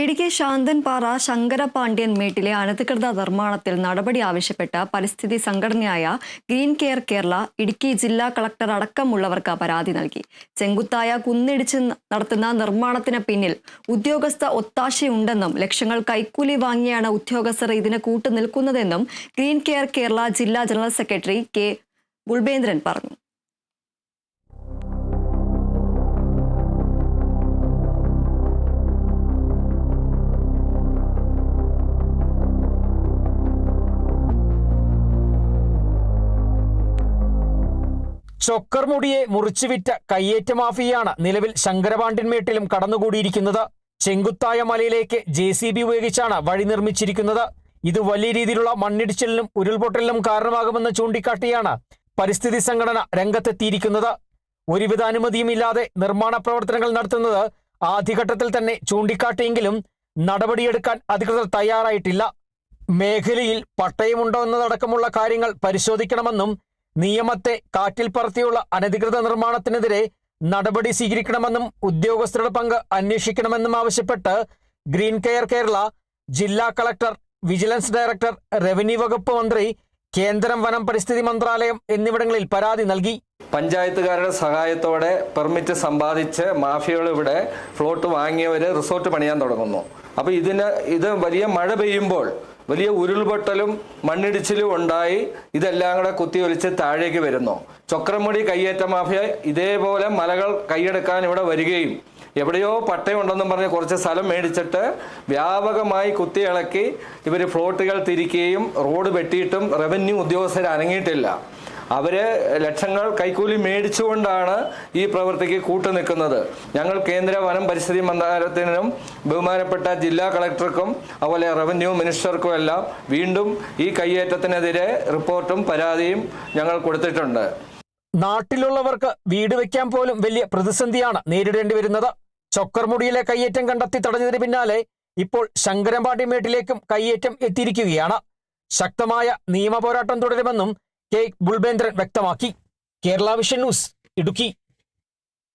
ഇടുക്കി ശാന്തൻപാറ ശങ്കരപാണ്ഡ്യൻ മേട്ടിലെ അനധികൃത നിർമ്മാണത്തിൽ നടപടി ആവശ്യപ്പെട്ട പരിസ്ഥിതി സംഘടനയായ ഗ്രീൻ കെയർ കേരള ഇടുക്കി ജില്ലാ കളക്ടർ അടക്കമുള്ളവർക്ക് പരാതി നൽകി. ചെങ്കുത്തായ കുന്നിടിച്ച് നടത്തുന്ന നിർമ്മാണത്തിന് പിന്നിൽ ഉദ്യോഗസ്ഥ ഒത്താശയുണ്ടെന്നും ലക്ഷങ്ങൾ കൈക്കൂലി വാങ്ങിയാണ് ഉദ്യോഗസ്ഥർ ഇതിന് കൂട്ടുനിൽക്കുന്നതെന്നും ഗ്രീൻ കെയർ കേരള ജില്ലാ ജനറൽ സെക്രട്ടറി കെ ഗുൾബേന്ദ്രൻ പറഞ്ഞു. ചൊക്കർമുടിയെ മുറിച്ചുവിറ്റ കയ്യേറ്റ മാഫിയാണ് നിലവിൽ ശങ്കരപാണ്ഡ്യൻമേട്ടിലും കടന്നുകൂടിയിരിക്കുന്നത്. ചെങ്കുത്തായ മലയിലേക്ക് ജെ സി ബി ഉപയോഗിച്ചാണ് വഴി നിർമ്മിച്ചിരിക്കുന്നത്. ഇത് വലിയ രീതിയിലുള്ള മണ്ണിടിച്ചിലിനും ഉരുൾപൊട്ടലിനും കാരണമാകുമെന്ന് ചൂണ്ടിക്കാട്ടിയാണ് പരിസ്ഥിതി സംഘടന രംഗത്തെത്തിയിരിക്കുന്നത്. ഒരുവിധ അനുമതിയുമില്ലാതെ നിർമ്മാണ പ്രവർത്തനങ്ങൾ നടത്തുന്നത് ആദ്യഘട്ടത്തിൽ തന്നെ ചൂണ്ടിക്കാട്ടിയെങ്കിലും നടപടിയെടുക്കാൻ അധികൃതർ തയ്യാറായിട്ടില്ല. മേഖലയിൽ പട്ടയമുണ്ടോ എന്നതടക്കമുള്ള കാര്യങ്ങൾ പരിശോധിക്കണമെന്നും നിയമത്തെ കാറ്റിൽ പറത്തിയുള്ള അനധികൃത നിർമ്മാണത്തിനെതിരെ നടപടി സ്വീകരിക്കണമെന്നും ഉദ്യോഗസ്ഥരുടെ പങ്ക് അന്വേഷിക്കണമെന്നും ആവശ്യപ്പെട്ട് ഗ്രീൻ കെയർ കേരള ജില്ലാ കളക്ടർ വിജിലൻസ് ഡയറക്ടർ റവന്യൂ വകുപ്പ് മന്ത്രി കേന്ദ്രം വനം പരിസ്ഥിതി മന്ത്രാലയം എന്നിവിടങ്ങളിൽ പരാതി നൽകി. പഞ്ചായത്തുകാരുടെ സഹായത്തോടെ പെർമിറ്റ് സമ്പാദിച്ച് മാഫിയകൾ ഇവിടെ ഫ്ലോട്ട് വാങ്ങിയവർ റിസോർട്ട് പണിയാൻ തുടങ്ങുന്നു. അപ്പോൾ ഇതിന് ഇത് വലിയ മഴ പെയ്യുമ്പോൾ വലിയ ഉരുൾപൊട്ടലും മണ്ണിടിച്ചിലും ഉണ്ടായി ഇതെല്ലാം കൂടെ കുത്തിയൊലിച്ച് താഴേക്ക് വരുന്നു. ചക്രമുടി കയ്യേറ്റ മാഫിയ ഇതേപോലെ മലകൾ കൈയെടുക്കാൻ ഇവിടെ വരികയും എവിടെയോ പട്ടയുണ്ടെന്നും പറഞ്ഞ് കുറച്ച് സ്ഥലം മേടിച്ചിട്ട് വ്യാപകമായി കുത്തിയിളക്കി ഇവർ ഫ്ലോട്ടുകൾ തിരിക്കുകയും റോഡ് വെട്ടിയിട്ടും റവന്യൂ ഉദ്യോഗസ്ഥർ അനങ്ങിയിട്ടില്ല. അവർ ലക്ഷങ്ങൾ കൈക്കൂലി മേടിച്ചുകൊണ്ടാണ് ഈ പ്രവൃത്തിക്ക് കൂട്ടുനിൽക്കുന്നത്. ഞങ്ങൾ കേന്ദ്ര വനം പരിസ്ഥിതി മന്ത്രാലയത്തിനും ബഹുമാനപ്പെട്ട ജില്ലാ കളക്ടർക്കും അതുപോലെ റവന്യൂ മിനിസ്റ്റർക്കും എല്ലാം വീണ്ടും ഈ കയ്യേറ്റത്തിനെതിരെ റിപ്പോർട്ടും പരാതിയും ഞങ്ങൾ കൊടുത്തിട്ടുണ്ട്. നാട്ടിലുള്ളവർക്ക് വീട് വെക്കാൻ പോലും വലിയ പ്രതിസന്ധിയാണ് നേരിടേണ്ടി വരുന്നത്. ചൊക്കർമുടിയിലെ കയ്യേറ്റം കണ്ടെത്തി തടഞ്ഞതിന് പിന്നാലെ ഇപ്പോൾ ശങ്കരമ്പാടിമേട്ടിലേക്കും കയ്യേറ്റം എത്തിയിരിക്കുകയാണ്. ശക്തമായ നിയമപോരാട്ടം തുടരുമെന്നും കെ. ബുൾബേന്ദ്രൻ വ്യക്തമാക്കി. Kerala vision news Idukki.